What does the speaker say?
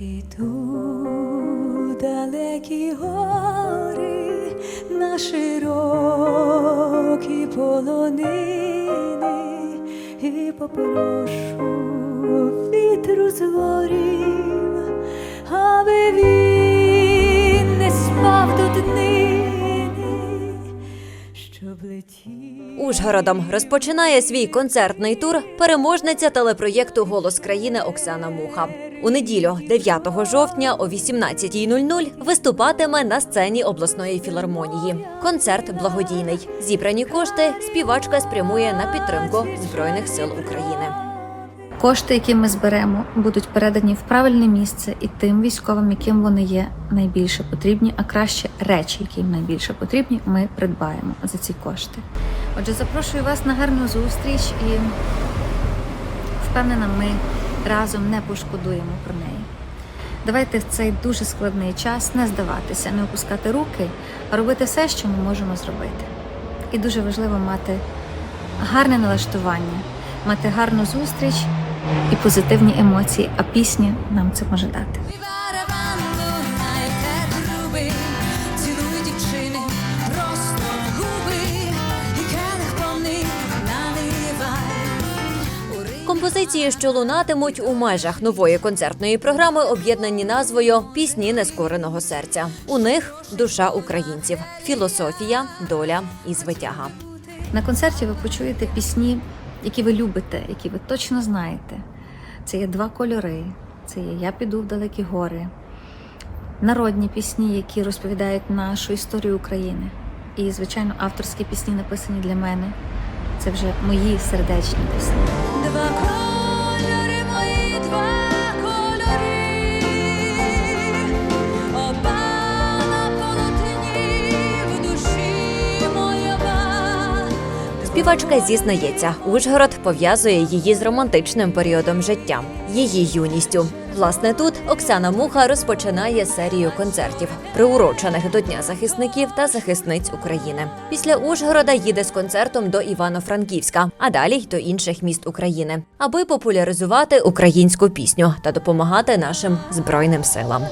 Піду далекі гори на широкі полонини. І попрошу вітру з горів, аби він Ужгородом розпочинає свій концертний тур переможниця телепроєкту Голос країни Оксана Муха. У неділю, 9 жовтня о 18.00 виступатиме на сцені обласної філармонії. Концерт благодійний. Зібрані кошти співачка спрямує на підтримку Збройних сил України. Кошти, які ми зберемо, будуть передані в правильне місце і тим військовим, яким вони є найбільше потрібні, а краще речі, які їм найбільше потрібні, ми придбаємо за ці кошти. Отже, запрошую вас на гарну зустріч і впевнена, ми разом не пошкодуємо про неї. Давайте в цей дуже складний час не здаватися, не опускати руки, а робити все, що ми можемо зробити. І дуже важливо мати гарне налаштування, мати гарну зустріч і позитивні емоції, а пісня нам це може дати. Композиції, що лунатимуть у межах нової концертної програми, об'єднані назвою Пісні нескореного серця. У них душа українців, філософія, доля і звитяга. На концерті ви почуєте пісні, які ви любите, які ви точно знаєте. Це є два кольори. Це є Я піду в далекі гори, народні пісні, які розповідають нашу історію України. І, звичайно, авторські пісні написані для мене. Це вже мої сердечні пісні. Співачка зізнається, Ужгород пов'язує її з романтичним періодом життя, її юністю. Власне, тут Оксана Муха розпочинає серію концертів, приурочених до Дня захисників та захисниць України. Після Ужгорода їде з концертом до Івано-Франківська, а далі й до інших міст України, аби популяризувати українську пісню та допомагати нашим збройним силам.